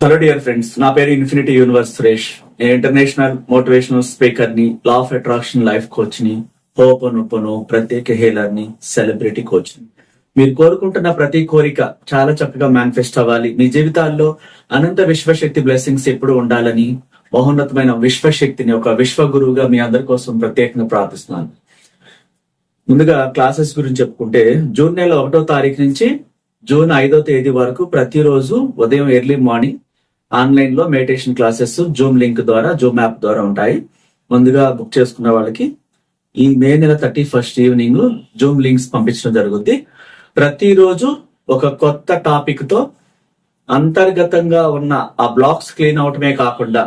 Hello dear friends నా పేరు infinity universe Suresh. నేను ఇంటర్నేషనల్ మోటివేషనల్ స్పీకర్ని లా ఆఫ్ అట్రాక్షన్ లైఫ్ కోచ్ని హోపనుపను ప్రత్యేక హేలర్ని సెలబ్రిటీ కోచ్ని. మీరు కోరుకుంటున్న ప్రతి కోరిక చాలా చక్కగా మేనిఫెస్ట్ అవ్వాలి. మీ జీవితాల్లో అనంత విశ్వశక్తి బ్లెస్సింగ్స్ ఎప్పుడు ఉండాలని మహోన్నతమైన విశ్వశక్తిని ఒక విశ్వ గురువుగా మీ అందరి కోసం ప్రత్యేకంగా ప్రార్థిస్తున్నాను. ముందుగా క్లాసెస్ గురించి చెప్పుకుంటే జూన్ నెల ఒకటో తారీఖు నుంచి జూన్ ఐదో తేదీ వరకు ప్రతిరోజు ఉదయం ఎర్లీ మార్నింగ్ ఆన్లైన్లో మెడిటేషన్ క్లాసెస్ జూమ్ లింక్ ద్వారా జూమ్ యాప్ ద్వారా ఉంటాయి. ముందుగా బుక్ చేసుకున్న వాళ్ళకి ఈ మే నెల thirty first evening zoom links పంపించడం జరుగుద్ది. ప్రతిరోజు ఒక కొత్త టాపిక్తో అంతర్గతంగా ఉన్న ఆ బ్లాక్స్ క్లీన్ అవటమే కాకుండా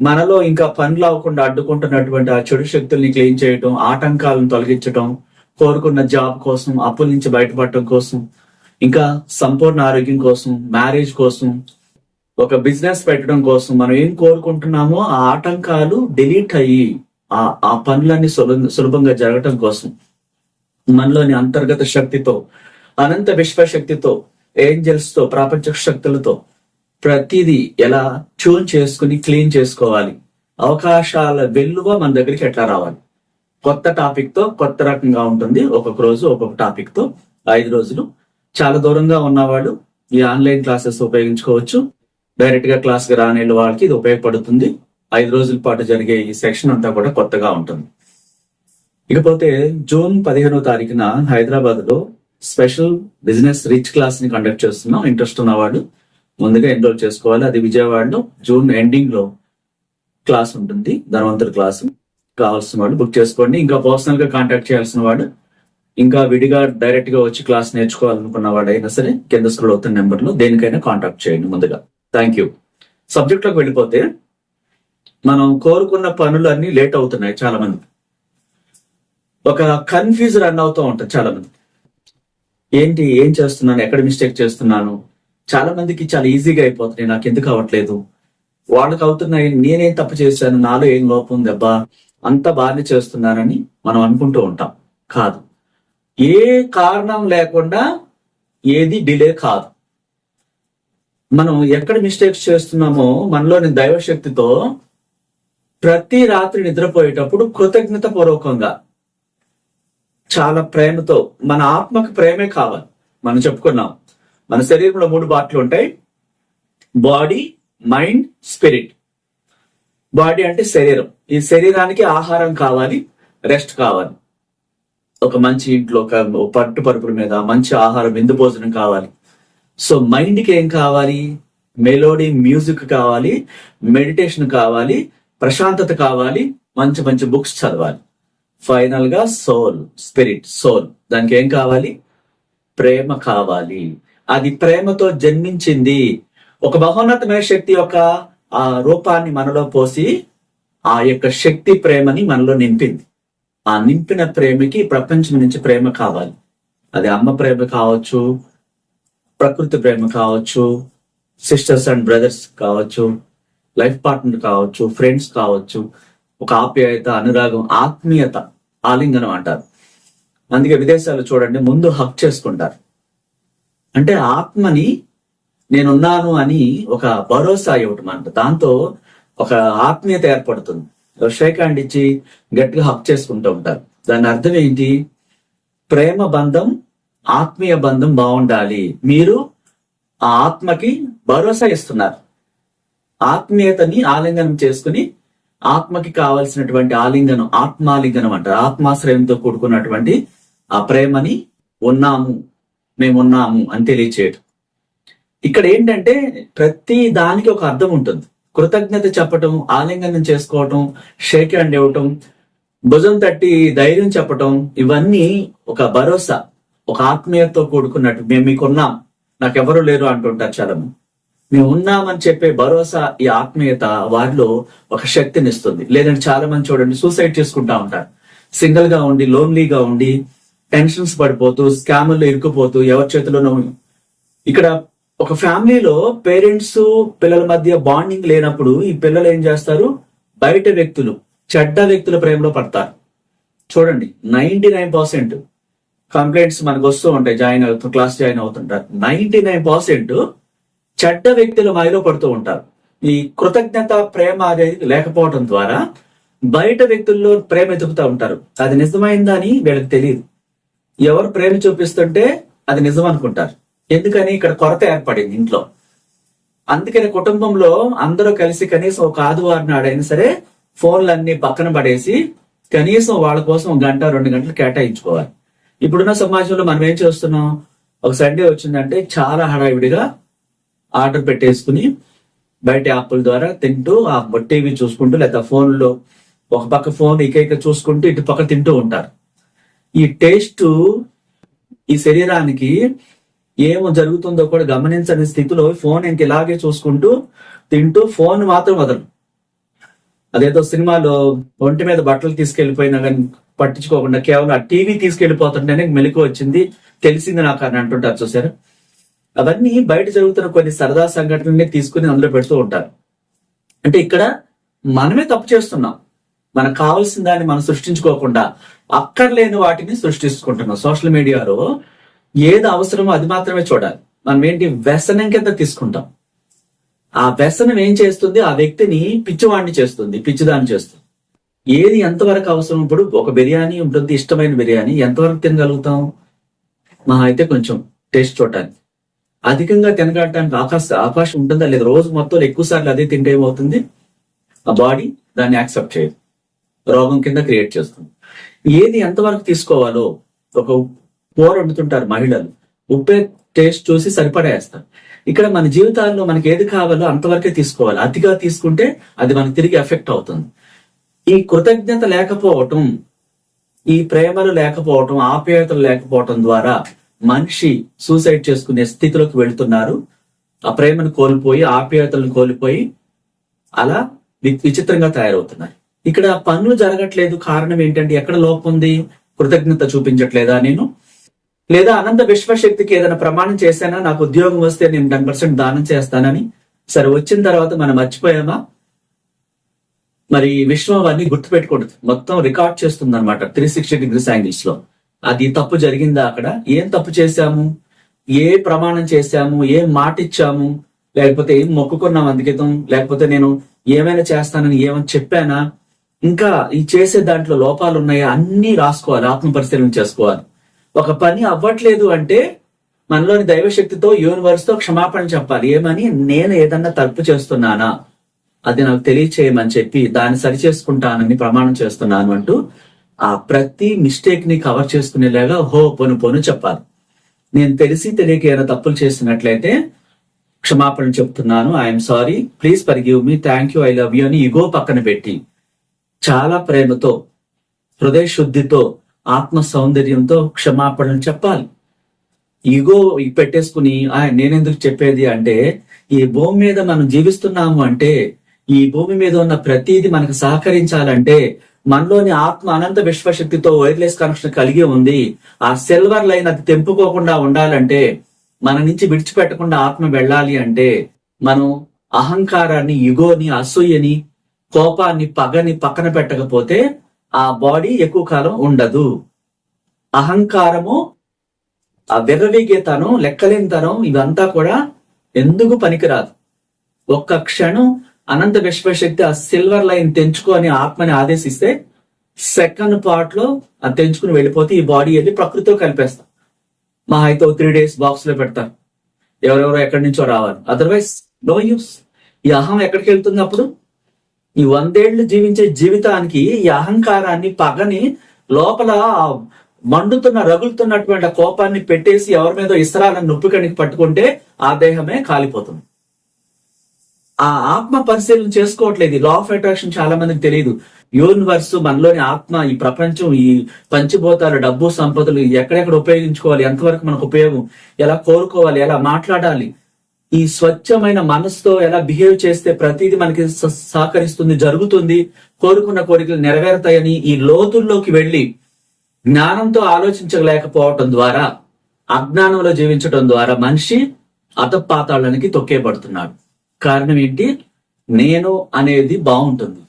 మనలో ఇంకా పనులు అవ్వకుండా అడ్డుకుంటున్నటువంటి ఆ చెడు శక్తుల్ని క్లీన్ చేయటం ఆటంకాలను తొలగించటం కోరుకున్న జాబ్ కోసం అప్పుల నుంచి బయటపడటం కోసం ఇంకా సంపూర్ణ ఆరోగ్యం కోసం మ్యారేజ్ కోసం ఒక బిజినెస్ పెట్టడం కోసం మనం ఏం కోరుకుంటున్నామో ఆ ఆటంకాలు డిలీట్ అయ్యి ఆ ఆ పనులన్నీ సులభంగా జరగటం కోసం మనలోని అంతర్గత శక్తితో అనంత విశ్వశక్తితో ఏంజల్స్తో ప్రాపంచ శక్తులతో ప్రతిదీ ఎలా ట్యూన్ చేసుకుని క్లీన్ చేసుకోవాలి. అవకాశాల వెల్లువ మన దగ్గరికి ఎట్లా రావాలి? కొత్త టాపిక్తో కొత్త రకంగా ఉంటుంది. ఒక్కొక్క రోజు ఒక్కొక్క టాపిక్తో ఐదు రోజులు. చాలా దూరంగా ఉన్నవాళ్ళు ఈ ఆన్లైన్ క్లాసెస్ ఉపయోగించుకోవచ్చు. డైరెక్ట్గా క్లాస్కి రాని వాళ్ళకి ఇది ఉపయోగపడుతుంది. ఐదు రోజుల పాటు జరిగే ఈ సెక్షన్ అంతా కూడా కొత్తగా ఉంటుంది. ఇకపోతే జూన్ పదిహేనో తారీఖున హైదరాబాద్లో స్పెషల్ బిజినెస్ రిచ్ క్లాస్ని కండక్ట్ చేస్తున్నాం. ఇంట్రెస్ట్ ఉన్నవాడు ముందుగా ఎన్రోల్ చేసుకోవాలి. అది విజయవాడలో జూన్ ఎండింగ్లో క్లాస్ ఉంటుంది. ధనవంతుడి క్లాస్ కావాల్సిన వాడు బుక్ చేసుకోండి. ఇంకా పర్సనల్గా కాంటాక్ట్ చేయాల్సిన వాడు ఇంకా విడిగా డైరెక్ట్గా వచ్చి క్లాస్ నేర్చుకోవాలనుకున్న వాడైనా సరే కింద స్క్రోల్ అవుతున్న నెంబర్లో దేనికైనా కాంటాక్ట్ చేయండి ముందుగా. థ్యాంక్ యూ సబ్జెక్ట్లోకి వెళ్ళిపోతే మనం కోరుకున్న పనులు లేట్ అవుతున్నాయి చాలా మంది ఒక కన్ఫ్యూజ్ రన్ అవుతూ ఉంటుంది చాలా మంది ఏంటి ఏం చేస్తున్నాను ఎక్కడ మిస్టేక్ చేస్తున్నాను? చాలా మందికి చాలా ఈజీగా అయిపోతున్నాయి నాకు ఎందుకు అవ్వట్లేదు? వాళ్ళకి అవుతున్నాయి నేనేం తప్పు చేశాను నాలో ఏం లోపం ఉంది అబ్బా అంత బాగానే చేస్తున్నానని మనం అనుకుంటూ ఉంటాం. కాదు. ఏ కారణం లేకుండా ఏది డిలే కాదు. మనం ఎక్కడ మిస్టేక్స్ చేస్తున్నామో మనలోని దైవశక్తితో ప్రతి రాత్రి నిద్రపోయేటప్పుడు కృతజ్ఞత పూర్వకంగా చాలా ప్రేమతో మన ఆత్మకు ప్రేమే కావాలి. మనం చెప్పుకున్నాం. మన శరీరంలో మూడు బాట్లు ఉంటాయి. Body mind spirit. బాడీ అంటే శరీరం. ఈ శరీరానికి ఆహారం కావాలి రెస్ట్ కావాలి. ఒక మంచి ఇంట్లో ఒక పట్టు పరుపుల మీద మంచి ఆహారం విందు భోజనం కావాలి. సో మైండ్కి ఏం కావాలి? మెలోడీ మ్యూజిక్ కావాలి మెడిటేషన్ కావాలి ప్రశాంతత కావాలి మంచి మంచి బుక్స్ చదవాలి. ఫైనల్గా సోల్ స్పిరిట్ సోల్ దానికి ఏం కావాలి? ప్రేమ కావాలి. అది ప్రేమతో జన్మించింది. ఒక మహోన్నతమైన శక్తి యొక్క ఆ రూపాన్ని మనలో పోసి ఆ యొక్క శక్తి ప్రేమని మనలో నింపింది. ఆ నింపిన ప్రేమకి ప్రపంచం నుంచి ప్రేమ కావాలి. అది అమ్మ ప్రేమ కావచ్చు ప్రకృతి ప్రేమ కావచ్చు సిస్టర్స్ అండ్ బ్రదర్స్ కావచ్చు లైఫ్ పార్ట్నర్ కావచ్చు ఫ్రెండ్స్ కావచ్చు ఒక ఆప్యాయత అనురాగం ఆత్మీయత ఆలింగనం అంటారు. అందుకే విదేశాలు చూడండి ముందు హక్ చేసుకుంటారు. అంటే ఆత్మని నేనున్నాను అని ఒక భరోసా ఇవ్వటం అంట. దాంతో ఒక ఆత్మీయత ఏర్పడుతుంది. షేక్ హ్యాండ్ ఇచ్చి గట్టిగా హక్ చేసుకుంటూ ఉంటారు. దాని అర్థం ఏంటి? ప్రేమ బంధం ఆత్మీయ బంధం బాగుండాలి. మీరు ఆ ఆత్మకి భరోసా ఇస్తున్నారు. ఆత్మీయతని ఆలింగనం చేసుకుని ఆత్మకి కావలసినటువంటి ఆలింగనం ఆత్మాలింగనం అంటారు. ఆత్మాశ్రయంతో కూడుకున్నటువంటి ఆ ప్రేమని ఉన్నాము మేము ఉన్నాము అని తెలియచేయటం. ఇక్కడ ఏంటంటే ప్రతి దానికి ఒక అర్థం ఉంటుంది. కృతజ్ఞత చెప్పటం ఆలింగనం చేసుకోవటం షేక్ హ్యాండ్ ఇవ్వటం భుజం తట్టి ధైర్యం చెప్పటం ఇవన్నీ ఒక భరోసా. ఒక ఆత్మీయతో కూడుకున్నట్టు మేము మీకున్నాం. నాకెవరు లేరు అంటుంటారు చదము మేము ఉన్నామని చెప్పే భరోసా ఈ ఆత్మీయత వారిలో ఒక శక్తిని ఇస్తుంది లేదంటే చాలా మంది చూడండి సూసైడ్ చేసుకుంటా ఉంటారు. సింగిల్గా ఉండి లోన్లీగా ఉండి టెన్షన్స్ పడిపోతూ స్కామ్లో ఇరుక్కుపోతూ ఎవరి చేతిలోనూ ఇక్కడ ఒక ఫ్యామిలీలో పేరెంట్స్ పిల్లల మధ్య బాండింగ్ లేనప్పుడు ఈ పిల్లలు ఏం చేస్తారు? బయట వ్యక్తులు చెడ్డ వ్యక్తుల ప్రేమలో పడతారు. చూడండి నైన్టీ నైన్ పర్సెంట్ కంప్లైంట్స్ మనకు వస్తూ ఉంటాయి. జాయిన్ అవుతూ క్లాస్ జాయిన్ అవుతుంటారు. నైన్టీ నైన్ పర్సెంట్ చెడ్డ వ్యక్తులు మాయలో పడుతూ ఉంటారు. ఈ కృతజ్ఞత ప్రేమ అనేది లేకపోవడం ద్వారా బయట వ్యక్తుల్లో ప్రేమ ఎదుగుతూ ఉంటారు. అది నిజమైందా అని వీళ్ళకి తెలియదు. ఎవరు ప్రేమ చూపిస్తుంటే అది నిజం అనుకుంటారు ఎందుకని ఇక్కడ కొరత ఏర్పడింది ఇంట్లో. అందుకని కుటుంబంలో అందరూ కలిసి కనీసం ఒక ఆదివారం నాడైనా సరే ఫోన్లన్నీ పక్కన పడేసి కనీసం వాళ్ళ కోసం ఒక గంట రెండు గంటలు కేటాయించుకోవాలి. ఇప్పుడున్న సమాజంలో మనం ఏం చేస్తున్నాం? ఒక సండే వచ్చిందంటే చాలా హడావిడిగా ఆర్డర్ పెట్టేసుకుని బయట యాప్ల ద్వారా తింటూ ఆ టీవీ చూసుకుంటూ లేదా ఫోన్లో ఒక పక్క ఫోన్ ఇక చూసుకుంటూ ఇటు పక్క తింటూ ఉంటారు. ఈ టేస్ట్ ఈ శరీరానికి ఏమో జరుగుతుందో కూడా గమనించని స్థితిలో ఫోన్ ఇంక ఇలాగే చూసుకుంటూ తింటూ ఫోన్ మాత్రం వదలు అదేదో సినిమాలో ఒంటి మీద బట్టలు తీసుకెళ్ళిపోయినా కానీ పట్టించుకోకుండా కేవలం ఆ టీవీ తీసుకెళ్ళిపోతుంటేనే మెలకు వచ్చింది. తెలిసింది నాకు అని అంటుంటారు చూసారు? అవన్నీ బయట జరుగుతున్న కొన్ని సరదా సంఘటనలే తీసుకుని అందులో పెడుతూ ఉంటారు. అంటే ఇక్కడ మనమే తప్పు చేస్తున్నాం. మనకు కావాల్సిన దాన్ని మనం సృష్టించుకోకుండా అక్కర్లేని వాటిని సృష్టించుకుంటున్నాం. సోషల్ మీడియాలో ఏది అవసరమో అది మాత్రమే చూడాలి. మనం ఏంటి వ్యసనం కింద తీసుకుంటాం. ఆ వ్యసనం ఏం చేస్తుంది? ఆ వ్యక్తిని పిచ్చివాడిని చేస్తుంది పిచ్చిదాన్ని చేస్తుంది. ఏది ఎంతవరకు అవసరం? ఇప్పుడు ఒక బిర్యానీ ఉంటుంది ఇష్టమైన బిర్యానీ. ఎంతవరకు తినగలుగుతాం? మహా అయితే కొంచెం టేస్ట్ చూడటానికి. అధికంగా తినగలటానికి ఆకాశ అవకాశం ఉంటుందా? లేదా రోజు మొత్తం ఎక్కువ సార్లు అదే తింటే ఏమవుతుంది? ఆ బాడీ దాన్ని యాక్సెప్ట్ చేయదు. రోగం కింద క్రియేట్ చేస్తుంది. ఏది ఎంతవరకు తీసుకోవాలో? ఒక కూర వండుతుంటారు మహిళలు. ఉప్పే టేస్ట్ చూసి సరిపడేస్తాం. ఇక్కడ మన జీవితాల్లో మనకి ఏది కావాలో అంతవరకే తీసుకోవాలి. అతిగా తీసుకుంటే అది మనకి తిరిగి ఎఫెక్ట్ అవుతుంది. ఈ కృతజ్ఞత లేకపోవటం ఈ ప్రేమలు లేకపోవటం ఆప్యాయతలు లేకపోవటం ద్వారా మనిషి సూసైడ్ చేసుకునే స్థితిలోకి వెళుతున్నారు. ఆ ప్రేమను కోల్పోయి ఆప్యాయతలను కోల్పోయి అలా వి- విచిత్రంగా తయారవుతున్నారు. ఇక్కడ పనులు జరగట్లేదు. కారణం ఏంటంటే ఎక్కడ లోపం ఉంది? కృతజ్ఞత చూపించట్లేదా? నేను లేదా అనంత విశ్వశక్తికి ఏదైనా ప్రమాణం చేశానా? నాకు ఉద్యోగం వస్తే నేను టెన్ పర్సెంట్ దానం చేస్తానని. సరే వచ్చిన తర్వాత మనం మర్చిపోయామా? మరి విశ్వం అవన్నీ గుర్తుపెట్టుకోండి. మొత్తం రికార్డ్ చేస్తుంది అనమాట త్రీ సిక్స్టీ డిగ్రీస్ యాంగిల్స్లో. అది తప్పు జరిగిందా అక్కడ? ఏం తప్పు చేశాము? ఏ ప్రమాణం చేశాము? ఏం మాట ఇచ్చాము లేకపోతే ఏం మొక్కుకున్నాం అందుకితం లేకపోతే నేను ఏమైనా చేస్తానని ఏమైనా చెప్పానా? ఇంకా ఈ చేసే దాంట్లో లోపాలు ఉన్నాయా అన్ని రాసుకోవాలి ఆత్మ పరిశీలన చేసుకోవాలి. ఒక పని అవ్వట్లేదు అంటే మనలోని దైవశక్తితో యూనివర్స్తో క్షమాపణ చెప్పాలి. ఏమని? నేను ఏదన్నా తప్పు చేస్తున్నానా? అది నాకు తెలియచేయమని చెప్పి దాన్ని సరి చేసుకుంటానని ప్రమాణం చేస్తున్నాను అంటూ ఆ ప్రతి మిస్టేక్ని కవర్ చేసుకునేలాగా హో పొను పొను చెప్పాలి. నేను తెలిసి తెలియక ఏదైనా తప్పులు చేసినట్లయితే క్షమాపణ చెప్తున్నాను. I'm sorry please forgive me thank you I love you అని ఇగో పక్కన పెట్టి చాలా ప్రేమతో హృదయ శుద్ధితో ఆత్మ సౌందర్యంతో క్షమాపణలు చెప్పాలి. ఈగో పెట్టేసుకుని నేనెందుకు చెప్పేది అంటే ఈ భూమి మీద మనం జీవిస్తున్నాము అంటే ఈ భూమి మీద ఉన్న ప్రతిదీ మనకు సహకరించాలంటే మనలోని ఆత్మ అనంత విశ్వశక్తితో వైర్లెస్ కనెక్షన్ కలిగి ఉంది. ఆ సిల్వర్ లైన్ అది తెంపుకోకుండా ఉండాలంటే మన నుంచి విడిచిపెట్టకుండా ఆత్మ వెళ్ళాలి అంటే మనం అహంకారాన్ని ఇగోని అసూయని కోపాన్ని పగని పక్కన పెట్టకపోతే ఆ బాడీ ఎక్కువ కాలం ఉండదు. అహంకారము ఆ విర్రవీగేతనం లెక్కలేనితనం ఇదంతా కూడా ఎందుకు పనికిరాదు? ఒక్క క్షణం అనంత విశ్వశక్తి ఆ సిల్వర్ లైన్ తెంచుకొని ఆత్మని ఆదేశిస్తే సెకండ్ పార్ట్లో అది తెంచుకుని వెళ్ళిపోతే ఈ బాడీ వెళ్ళి ప్రకృతితో కలిపేస్తాం. మా అయితే త్రీ డేస్ బాక్స్లో పెడతారు ఎవరెవరో ఎక్కడి నుంచో రావాలి. అదర్వైజ్ నో యూస్ ఈ అహం ఎక్కడికి వెళ్తుంది అప్పుడు ఈ వందేళ్ళు జీవించే జీవితానికి ఈ అహంకారాన్ని పగని లోపల మండుతున్న రగులుతున్నటువంటి కోపాన్ని పెట్టేసి ఎవరి మీద ఇస్రాలను నొప్పి కనికి పట్టుకుంటే ఆ దేహమే కాలిపోతుంది. ఆ ఆత్మ పరిశీలన చేసుకోవట్లేదు. లా ఆఫ్ అట్రాక్షన్ చాలా మందికి తెలియదు. యూనివర్స్ మనలోని ఆత్మ ఈ ప్రపంచం ఈ పంచభూతాలు డబ్బు సంపదలు ఎక్కడెక్కడ ఉపయోగించుకోవాలి? ఎంతవరకు మనకు ఉపయోగం? ఎలా కోరుకోవాలి? ఎలా మాట్లాడాలి? ఈ స్వచ్ఛమైన మనసుతో ఎలా బిహేవ్ చేస్తే ప్రతిదీ మనకి స- సహకరిస్తుంది జరుగుతుంది కోరుకున్న కోరికలు నెరవేరుతాయని ఈ లోతుల్లోకి వెళ్ళి జ్ఞానంతో ఆలోచించలేకపోవటం ద్వారా అజ్ఞానంలో జీవించటం ద్వారా మనిషి అతపాతాళానికి తొక్కేపడుతున్నాడు కారణం ఏంటి? నేను అనేది బాగుంటుంది.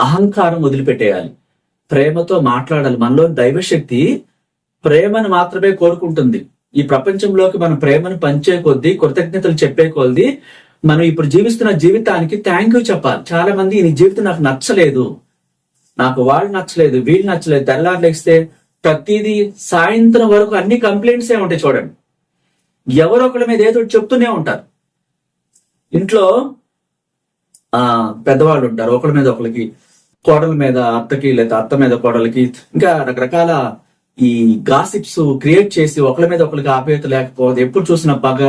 అహంకారం వదిలిపెట్టేయాలి. ప్రేమతో మాట్లాడాలి. మనలో దైవశక్తి ప్రేమను మాత్రమే కోరుకుంటుంది. ఈ ప్రపంచంలోకి మనం ప్రేమను పంచే కొద్దీ కృతజ్ఞతలు చెప్పే కొద్దీ మనం ఇప్పుడు జీవిస్తున్న జీవితానికి థ్యాంక్ యూ చెప్పాలి. చాలా మంది నీ జీవితం నాకు నచ్చలేదు. నాకు వాళ్ళు నచ్చలేదు వీళ్ళు నచ్చలేదు. తెల్లారులేస్తే ప్రతిదీ సాయంత్రం వరకు అన్ని కంప్లైంట్స్ ఏ ఉంటాయి చూడండి. ఎవరో ఒకళ్ళ మీద ఏదో చెప్తూనే ఉంటారు. ఇంట్లో ఆ పెద్దవాళ్ళు ఉంటారు. ఒకళ్ళ మీద ఒకరికి కోడల మీద అత్తకి లేదా అత్త మీద కోడలకి ఇంకా రకరకాల ఈ గాసిప్స్ క్రియేట్ చేసి ఒకళ్ళ మీద ఒకరికి ఆప్యాయత లేకపోతే ఎప్పుడు చూసిన పగ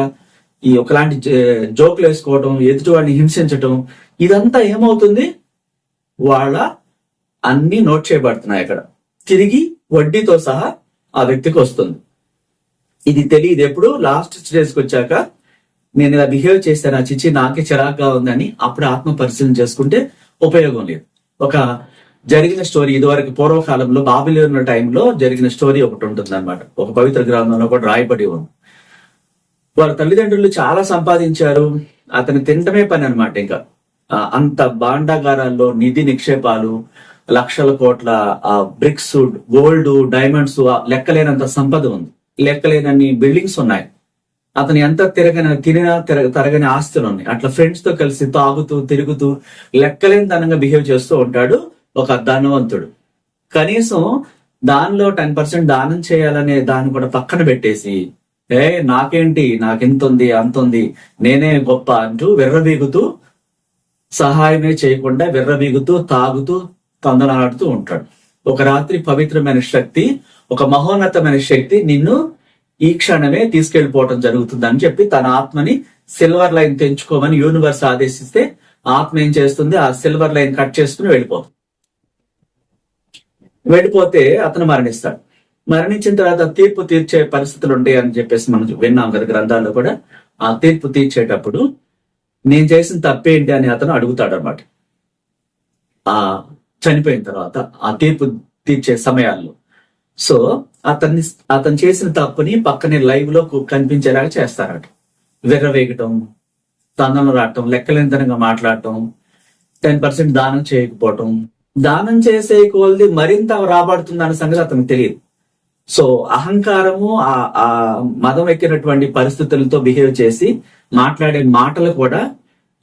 ఈ ఒకలాంటి జోకులు వేసుకోవటం ఎదుటి వాడిని హింసించటం ఇదంతా ఏమవుతుంది? వాళ్ళ అన్ని నోట్ చేయబడుతున్నాయి అక్కడ. తిరిగి వడ్డీతో సహా ఆ వ్యక్తికి వస్తుంది. ఇది తెలియదు ఎప్పుడు. లాస్ట్ స్టేజ్కి వచ్చాక నేను ఇలా బిహేవ్ చేస్తే నా చిచ్చి నాకే చిరాగ్గా ఉందని అప్పుడు ఆత్మ పరిశీలన చేసుకుంటే ఉపయోగం లేదు. ఒక జరిగిన స్టోరీ ఇదివరకు పూర్వకాలంలో బాబిలోని టైంలో జరిగిన స్టోరీ ఒకటి ఉంటుంది అనమాట ఒక పవిత్ర గ్రంథంలో ఒకటి రాయబడి ఉంది. వారి తల్లిదండ్రులు చాలా సంపాదించారు. అతను తినటమే పని అనమాట ఇంకా. అంత భాండాగారాల్లో నిధి నిక్షేపాలు లక్షల కోట్ల బ్రిక్స్ గోల్డ్ డైమండ్స్ లెక్కలేనంత సంపద ఉంది. లెక్కలేనన్ని బిల్డింగ్స్ ఉన్నాయి. అతను ఎంత తిరగని తిరిగినా తిరగ తరగని ఆస్తులు ఉన్నాయి. అట్లా ఫ్రెండ్స్తో కలిసి తాగుతూ తిరుగుతూ లెక్కలేని తనంగా బిహేవ్ చేస్తూ ఉంటాడు. ఒక ధనవంతుడు. కనీసం దానిలో టెన్ పర్సెంట్ దానం చేయాలనే దాన్ని కూడా పక్కన పెట్టేసి ఏ నాకేంటి? నాకెంత ఉంది అంత ఉంది నేనే గొప్ప అంటూ విర్రబీగుతూ సహాయమే చేయకుండా విర్రబీగుతూ తాగుతూ తందనాడుతూ ఉంటాడు. ఒక రాత్రి పవిత్రమైన శక్తి ఒక మహోన్నతమైన శక్తి నిన్ను ఈ క్షణమే తీసుకెళ్ళిపోవటం జరుగుతుందని చెప్పి తన ఆత్మని సిల్వర్ లైన్ తెంచుకోమని యూనివర్స్ ఆదేశిస్తే ఆత్మ ఏం చేస్తుంది? ఆ సిల్వర్ లైన్ కట్ చేసుకుని వెళ్ళిపోతుంది. వెళ్ళిపోతే అతను మరణిస్తాడు. మరణించిన తర్వాత తీర్పు తీర్చే పరిస్థితులు ఉంటాయి అని చెప్పేసి మనం విన్నాం కదా గ్రంథాల్లో కూడా. ఆ తీర్పు తీర్చేటప్పుడు నేను చేసిన తప్పేంటి అని అతను అడుగుతాడు అనమాట ఆ చనిపోయిన తర్వాత ఆ తీర్పు తీర్చే సమయాల్లో. సో అతన్ని అతను చేసిన తప్పుని పక్కనే లైవ్లో కనిపించేలాగా చేస్తారట. విర్రవేగటం తందనం రావటం లెక్కలేనితనంగా మాట్లాడటం టెన్ పర్సెంట్ దానం చేయకపోవటం దానం చేసే కొలది మరింత రాబడుతుంది అన్న సంగతి అతనికి తెలియదు. సో అహంకారము ఆ ఆ మదం ఎక్కినటువంటి పరిస్థితులతో బిహేవ్ చేసి మాట్లాడే మాటలు కూడా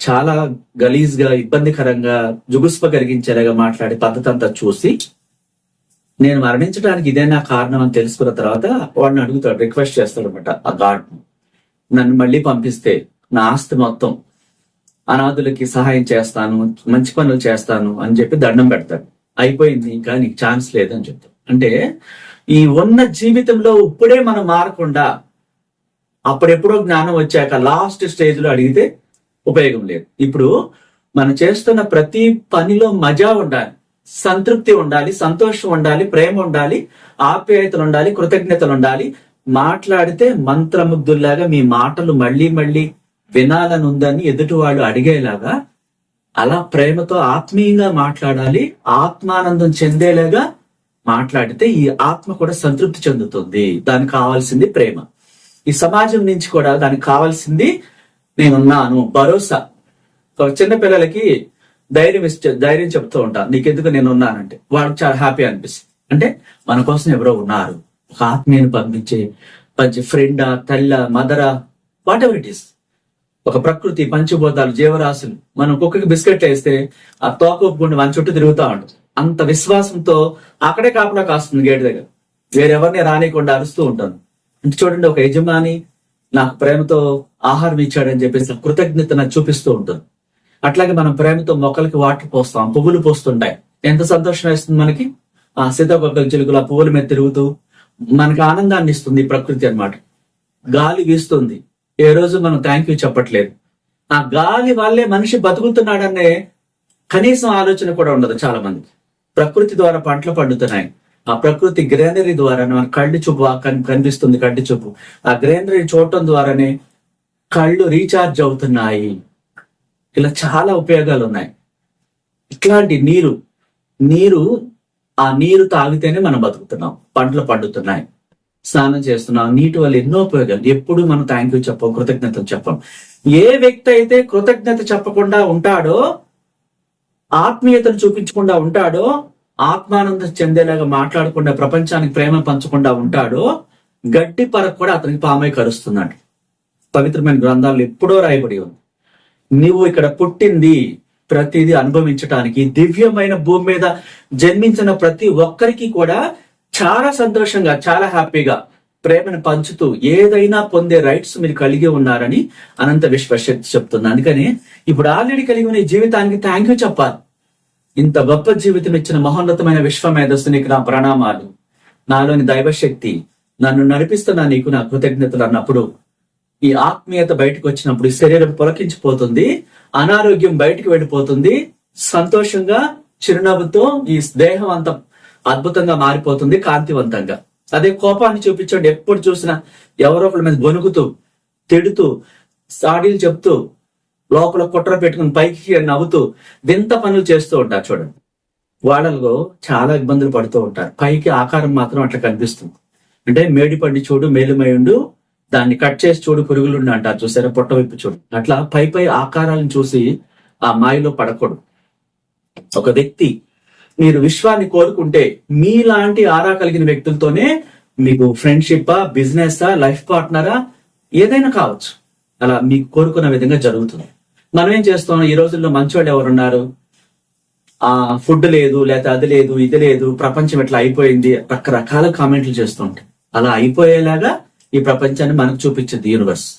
చాలా గలీజ్గా ఇబ్బందికరంగా జుగుస్ప కలిగించేలాగా మాట్లాడే పద్ధతి అంతా చూసి నేను మరణించడానికి ఇదే నా కారణం అని తెలుసుకున్న తర్వాత వాడిని అడుగుతాడు రిక్వెస్ట్ చేస్తాడు అనమాట ఆ గాడ్ నన్ను మళ్ళీ పంపిస్తే నా ఆస్తి మొత్తం అనాథులకి సహాయం చేస్తాను మంచి పనులు చేస్తాను అని చెప్పి దండం పెడతారు అయిపోయింది ఇంకా నీకు ఛాన్స్ లేదని చెప్తారు అంటే ఈ ఉన్న జీవితంలో ఇప్పుడే మనం మారకుండా అప్పుడెప్పుడో జ్ఞానం వచ్చాక లాస్ట్ స్టేజ్లో అడిగితే ఉపయోగం లేదు. ఇప్పుడు మనం చేస్తున్న ప్రతి పనిలో మజా ఉండాలి సంతృప్తి ఉండాలి సంతోషం ఉండాలి ప్రేమ ఉండాలి ఆప్యాయతలు ఉండాలి కృతజ్ఞతలు ఉండాలి. మాట్లాడితే మంత్రముగ్ధుల్లాగా మీ మాటలు మళ్ళీ మళ్ళీ వినాలని ఉందని ఎదుటి వాళ్ళు అడిగేలాగా అలా ప్రేమతో ఆత్మీయంగా మాట్లాడాలి ఆత్మానందం చెందేలాగా మాట్లాడితే ఈ ఆత్మ కూడా సంతృప్తి చెందుతుంది. దానికి కావాల్సింది ప్రేమ. ఈ సమాజం నుంచి కూడా దానికి కావాల్సింది నేనున్నాను భరోసా. చిన్న పిల్లలకి ధైర్యం ఇస్తే ధైర్యం చెప్తూ ఉంటాను నీకెందుకు నేను ఉన్నానంటే వాళ్ళకి చాలా హ్యాపీ అనిపిస్తుంది. అంటే మన కోసం ఎవరో ఉన్నారు. ఒక ఆత్మీయను పంపించే పంచి ఫ్రెండా తల్ల మదరా వాట్ ఎవర్ ఇట్ ఈస్ ఒక ప్రకృతి పంచభూతాలు జీవరాశులు మనం కుక్కకి బిస్కెట్ వేస్తే ఆ తోక ఒప్పుకుంటే మన చుట్టూ తిరుగుతా ఉంటుంది అంత విశ్వాసంతో అక్కడే కాపలా కాస్తుంది గేట్ దగ్గర. వేరెవరిని రానికుండా అరుస్తూ ఉంటాను. అంటే చూడండి ఒక యజమాని నాకు ప్రేమతో ఆహారం ఇచ్చాడని చెప్పేసి కృతజ్ఞతను చూపిస్తూ ఉంటుంది అట్లాగే మనం ప్రేమతో మొక్కలకి వాటర్ పోస్తాం పువ్వులు పోస్తుంటాయి. ఎంత సంతోషం వేస్తుంది మనకి? ఆ సీతాకొక్కల చిలుకలు ఆ పువ్వుల మీద తిరుగుతూ మనకి ఆనందాన్ని ఇస్తుంది ప్రకృతి అన్నమాట. గాలి వీస్తుంది. ఏ రోజు మనం థ్యాంక్ యూ చెప్పట్లేదు. ఆ గాలి వల్లే మనిషి బతుకుతున్నాడనే కనీసం ఆలోచన కూడా ఉండదు చాలా మంది ప్రకృతి ద్వారా పంటలు పండుతున్నాయి. ఆ ప్రకృతి గ్రీనరీ ద్వారా మన కళ్ళు చూపు కనిపిస్తుంది కంటి చూపు. ఆ గ్రీనరీ చూడటం ద్వారానే కళ్ళు రీఛార్జ్ అవుతున్నాయి. ఇలా చాలా ఉపయోగాలు ఉన్నాయి ఇట్లాంటి నీరు నీరు ఆ నీరు తాగితేనే మనం బతుకుతున్నాం. పంటలు పండుతున్నాయి. స్నానం చేస్తున్నాం నీటి వల్ల ఎన్నో ఉపయోగాలు. ఎప్పుడు మనం థ్యాంక్ యూ చెప్పం కృతజ్ఞతలు చెప్పం. ఏ వ్యక్తి అయితే కృతజ్ఞత చెప్పకుండా ఉంటాడో ఆత్మీయతను చూపించకుండా ఉంటాడో ఆత్మానందం చెందేలాగా మాట్లాడకుండా ప్రపంచానికి ప్రేమ పంచకుండా ఉంటాడో గడ్డి పరకు కూడా అతనికి పామై కరుస్తున్నాడు. పవిత్రమైన గ్రంథాలు ఎప్పుడో రాయబడి ఉంది. నీవు ఇక్కడ పుట్టింది ప్రతిదీ అనుభవించటానికి దివ్యమైన భూమి మీద జన్మించిన ప్రతి ఒక్కరికి కూడా చాలా సంతోషంగా చాలా హ్యాపీగా ప్రేమను పంచుతూ ఏదైనా పొందే రైట్స్ మీరు కలిగి ఉన్నారని అనంత విశ్వశక్తి చెప్తుంది. అందుకని ఇప్పుడు ఆల్రెడీ కలిగి ఉన్న జీవితానికి థ్యాంక్ యూ చెప్పాలి. ఇంత గొప్ప జీవితం ఇచ్చిన మహోన్నతమైన విశ్వ మేధస్సు నీకు నా ప్రణామాలు. నాలోని దైవశక్తి నన్ను నడిపిస్తున్న నీకు నా కృతజ్ఞతలు అన్నప్పుడు ఈ ఆత్మీయత బయటకు వచ్చినప్పుడు శరీరం పొలకించిపోతుంది అనారోగ్యం బయటకు వెళ్ళిపోతుంది. సంతోషంగా చిరునవ్వుతో ఈ దేహం అంత అద్భుతంగా మారిపోతుంది కాంతివంతంగా. అదే కోపాన్ని చూపించండి. ఎప్పుడు చూసినా ఎవరో ఒకరి మీద గొనుగుతూ తిడుతూ సాడీలు చెప్తూ లోపల కుట్ర పెట్టుకుని పైకి నవ్వుతూ వింత పనులు చేస్తూ ఉంటారు చూడండి. వాళ్ళలో చాలా ఇబ్బందులు పడుతూ ఉంటారు. పైకి ఆకారం మాత్రం అట్లా కనిపిస్తుంది. అంటే మేడి పండి చూడు మేలుమయుండు దాన్ని కట్ చేసి చూడు పురుగులుండి అంటారు చూసారా? పొట్ట వైపు చూడు. అట్లా పై పై ఆకారాలను చూసి ఆ మాయలో పడకూడదు. ఒక వ్యక్తి మీరు విశ్వాన్ని కోరుకుంటే మీలాంటి ఆరా కలిగిన వ్యక్తులతోనే మీకు ఫ్రెండ్షిప్ బిజినెస్ లైఫ్ పార్ట్నరా ఏదైనా కావచ్చు. అలా మీకు కోరుకున్న విధంగా జరుగుతుంది. మనం ఏం చేస్తాం? ఈ రోజుల్లో మంచివాళ్ళు ఎవరున్నారు? ఆ ఫుడ్ లేదు లేకపోతే అది లేదు ఇది లేదు ప్రపంచం ఇట్లా అయిపోయింది? రకరకాల కామెంట్లు చేస్తుంటాయి అలా అయిపోయేలాగా ఈ ప్రపంచాన్ని మనకు చూపించింది యూనివర్స్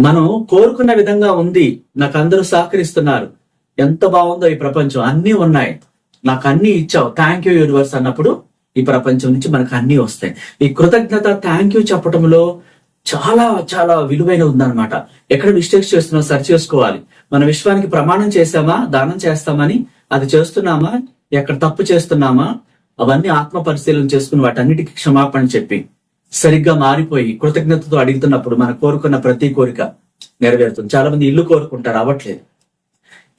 మనం కోరుకున్న విధంగా ఉంది. నాకు అందరూ సహకరిస్తున్నారు. ఎంత బాగుందో ఈ ప్రపంచం. అన్నీ ఉన్నాయి. నాకు అన్ని ఇచ్చావు. థ్యాంక్ యూ యూనివర్స్ అన్నప్పుడు ఈ ప్రపంచం నుంచి మనకు అన్ని వస్తాయి. ఈ కృతజ్ఞత థ్యాంక్ యూ చెప్పడంలో చాలా చాలా విలువైన ఉందన్నమాట. ఎక్కడ మిస్టేక్స్ చేస్తున్నాం సరి చేసుకోవాలి. మన విశ్వానికి ప్రమాణం చేసామా దానం చేస్తామని? అది చేస్తున్నామా? ఎక్కడ తప్పు చేస్తున్నామా? అవన్నీ ఆత్మ పరిశీలన చేసుకుని వాటన్నిటికీ క్షమాపణ చెప్పి సరిగ్గా మారిపోయి కృతజ్ఞతతో అడుగుతున్నప్పుడు మన కోరుకున్న ప్రతి కోరిక నెరవేరుతుంది. చాలా మంది ఇల్లు కోరుకుంటారు అవ్వట్లేదు.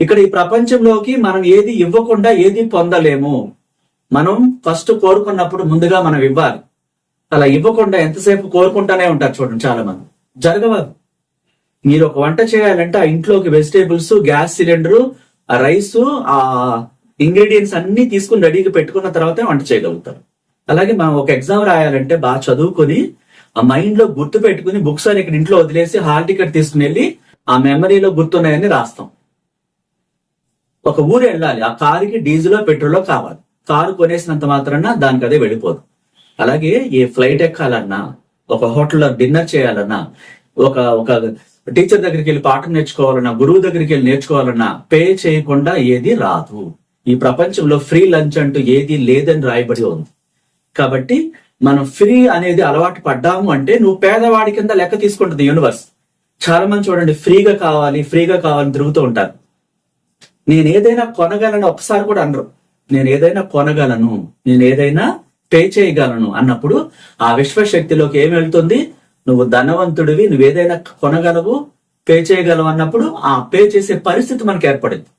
ఇక్కడ ఈ ప్రపంచంలోకి మనం ఏది ఇవ్వకుండా ఏది పొందలేము. మనం ఫస్ట్ కోరుకున్నప్పుడు ముందుగా మనం ఇవ్వాలి. అలా ఇవ్వకుండా ఎంతసేపు కోరుకుంటానే ఉంటారు చూడండి చాలా మంది జరగవదు. మీరు ఒక వంట చేయాలంటే ఆ ఇంట్లోకి వెజిటేబుల్స్ గ్యాస్ సిలిండర్ ఆ రైస్ ఆ ఇంగ్రీడియంట్స్ అన్ని తీసుకుని రెడీగా పెట్టుకున్న తర్వాతే వంట చేయగలుగుతారు. అలాగే మనం ఒక ఎగ్జామ్ రాయాలంటే బాగా చదువుకొని ఆ మైండ్లో గుర్తు పెట్టుకుని బుక్స్ అని ఇక్కడ ఇంట్లో వదిలేసి హాల్ టికెట్ తీసుకుని వెళ్ళి ఆ మెమరీలో గుర్తున్నాయని రాస్తాం. ఒక ఊరు వెళ్ళాలి. ఆ కారుకి డీజిల్ పెట్రోల్ కావాలి. కారు కొనేసినంత మాత్రాన దానికి అదే వెళ్ళిపోదు. అలాగే ఏ ఫ్లైట్ ఎక్కాలన్నా ఒక హోటల్లో డిన్నర్ చేయాలన్నా ఒక ఒక టీచర్ దగ్గరికి వెళ్ళి పాఠం నేర్చుకోవాలన్నా గురువు దగ్గరికి వెళ్ళి నేర్చుకోవాలన్నా పే చేయకుండా ఏది రాదు. ఈ ప్రపంచంలో ఫ్రీ లంచ్ అంటూ ఏది లేదని రాయబడి ఉంది. కాబట్టి మనం ఫ్రీ అనేది అలవాటు పడ్డాము అంటే నువ్వు పేదవాడి కింద లెక్క తీసుకుంటుంది యూనివర్స్. చాలా మంది చూడండి ఫ్రీగా కావాలి ఫ్రీగా కావాలని తిరుగుతూ ఉంటారు. నేను ఏదైనా కొనగలను ఒకసారి కూడా అనరు. నేను ఏదైనా కొనగలను నేను ఏదైనా పే చేయగలను అన్నప్పుడు ఆ విశ్వశక్తిలోకి ఏమి వెళ్తుంది? నువ్వు ధనవంతుడివి నువ్వు ఏదైనా కొనగలవు పే చేయగలవు అన్నప్పుడు ఆ పే చేసే పరిస్థితి మనకి ఏర్పడింది.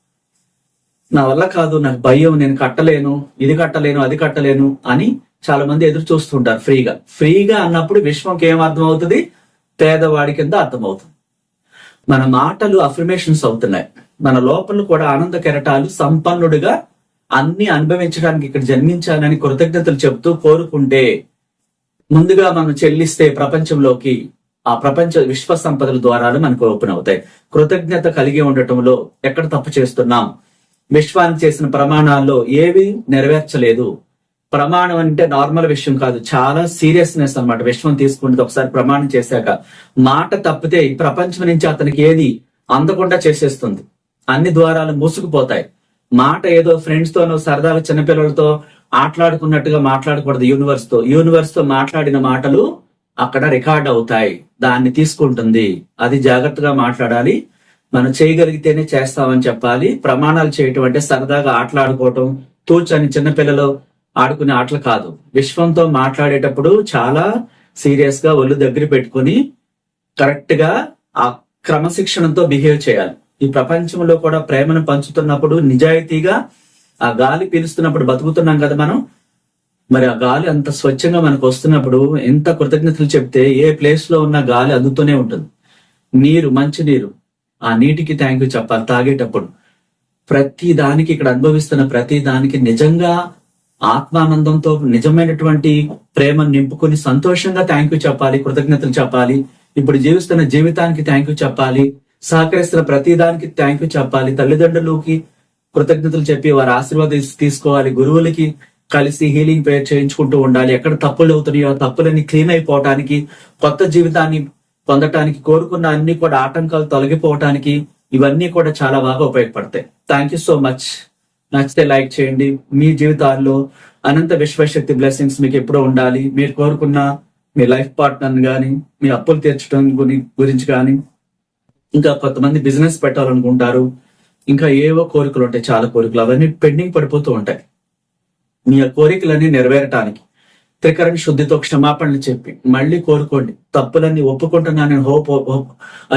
నా వల్ల కాదు నాకు భయం నేను కట్టలేను ఇది కట్టలేను అది కట్టలేను అని చాలా మంది ఎదురు చూస్తుంటారు ఫ్రీగా. ఫ్రీగా అన్నప్పుడు విశ్వంకి ఏం అర్థం అవుతుంది పేదవాడి కింద అర్థమవుతుంది. మన మాటలు అఫర్మేషన్స్ అవుతున్నాయి. మన లోపల కూడా ఆనంద కెరటాలు సంపన్నుడిగా అన్ని అనుభవించడానికి ఇక్కడ జన్మించాలని కృతజ్ఞతలు చెబుతూ కోరుకుంటే ముందుగా మనం చెల్లిస్తే ప్రపంచంలోకి ఆ ప్రపంచ విశ్వ సంపదల ద్వారాలు మనకు ఓపెన్ అవుతాయి. కృతజ్ఞత కలిగి ఉండటంలో ఎక్కడ తప్పు చేస్తున్నాం? విశ్వాన్ని చేసిన ప్రమాణాల్లో ఏవి నెరవేర్చలేదు. ప్రమాణం అంటే నార్మల్ విషయం కాదు చాలా సీరియస్నెస్ అన్నమాట. విశ్వం తీసుకుంటే ఒకసారి ప్రమాణం చేశాక మాట తప్పితే ప్రపంచం నుంచి అతనికి ఏది అందకుండా చేసేస్తుంది. అన్ని ద్వారాలు మూసుకుపోతాయి. మాట ఏదో ఫ్రెండ్స్ తోనో సరదాగా చిన్నపిల్లలతో ఆటలాడుకున్నట్టుగా మాట్లాడకూడదు యూనివర్స్తో యూనివర్స్తో మాట్లాడిన మాటలు అక్కడ రికార్డ్ అవుతాయి. దాన్ని తీసుకుంటుంది. అది జాగ్రత్తగా మాట్లాడాలి. మనం చేయగలిగితేనే చేస్తామని చెప్పాలి. ప్రమాణాలు చేయటం అంటే సరదాగా ఆటలాడుకోవటం. తూచని చిన్నపిల్లలు ఆడుకునే ఆటలు కాదు. విశ్వంతో మాట్లాడేటప్పుడు చాలా సీరియస్గా ఒళ్ళు దగ్గర పెట్టుకుని కరెక్ట్గా ఆ క్రమశిక్షణతో బిహేవ్ చేయాలి. ఈ ప్రపంచంలో కూడా ప్రేమను పంచుతున్నప్పుడు నిజాయితీగా ఆ గాలి పీలుస్తున్నప్పుడు బతుకుతున్నాం కదా మనం. మరి ఆ గాలి అంత స్వచ్ఛంగా మనకు వస్తున్నప్పుడు ఎంత కృతజ్ఞతలు చెప్తే ఏ ప్లేస్లో ఉన్న గాలి అందుతూనే ఉంటుంది. నీరు మంచి నీరు. ఆ నీటికి థ్యాంక్ యూ చెప్పాలి తాగేటప్పుడు. ప్రతి దానికి ఇక్కడ అనుభవిస్తున్న ప్రతి దానికి నిజంగా ఆత్మానందంతో నిజమైనటువంటి ప్రేమను నింపుకొని సంతోషంగా థ్యాంక్ యూ చెప్పాలి కృతజ్ఞతలు చెప్పాలి. ఇప్పుడు జీవిస్తున్న జీవితానికి థ్యాంక్ యూ చెప్పాలి. సహకరిస్తున్న ప్రతి దానికి థ్యాంక్ యూ చెప్పాలి. తల్లిదండ్రులకి కృతజ్ఞతలు చెప్పి వారి ఆశీర్వాదం తీసుకోవాలి. గురువులకి కలిసి హీలింగ్ ప్రేయర్ చేయించుకుంటూ ఉండాలి. ఎక్కడ తప్పులు అవుతున్నాయో తప్పులన్నీ క్లీన్ అయిపోవటానికి కొత్త జీవితాన్ని పొందటానికి కోరుకున్న అన్ని కూడా ఆటంకాలు తొలగిపోవటానికి ఇవన్నీ కూడా చాలా బాగా ఉపయోగపడతాయి. థ్యాంక్ యూ సో మచ్ నచ్చితే లైక్ చేయండి. మీ జీవితాల్లో అనంత విశ్వశక్తి బ్లెస్సింగ్స్ మీకు ఎప్పుడూ ఉండాలి. మీరు కోరుకున్న మీ లైఫ్ పార్ట్నర్ కానీ మీ అప్పులు తీర్చడం గురించి కానీ ఇంకా కొంతమంది బిజినెస్ పెట్టాలనుకుంటారు. ఇంకా ఏవో కోరికలు ఉంటాయి చాలా కోరికలు. అవన్నీ పెండింగ్ పడిపోతూ ఉంటాయి. మీ ఆ కోరికలన్నీ నెరవేరటానికి. త్రికరణ శుద్ధితో క్షమాపణలు చెప్పి మళ్ళీ కోరుకోండి. తప్పులన్నీ ఒప్పుకుంటున్నా నేను. హోప్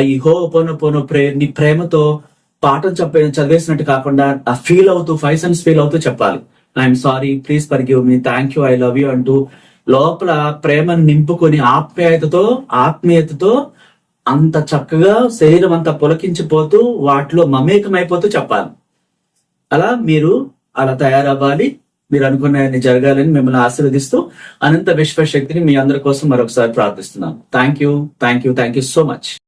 ఈ హో పోనో పోను ప్రేయర్ ప్రేమతో పాఠం చెప్పే చదివేసినట్టు కాకుండా ఆ ఫీల్ అవుతూ ఫైవ్ సెన్స్ ఫీల్ అవుతూ చెప్పాలి. I'm sorry. Please forgive me. Thank you. I love you అంటూ లోపల ప్రేమను నింపుకొని ఆప్యాయతతో ఆత్మీయతతో అంత చక్కగా శరీరం అంతా పులకించిపోతూ వాటిలో మమేకమైపోతూ చెప్పాలి. అలా మీరు అలా తయారవ్వాలి. మీరు అనుకున్నవన్నీ జరగాలని మిమ్మల్ని ఆశీర్వదిస్తూ అనంత విశ్వశక్తిని మీ అందరి కోసం మరొకసారి ప్రార్థిస్తున్నాను. Thank you thank you thank you so much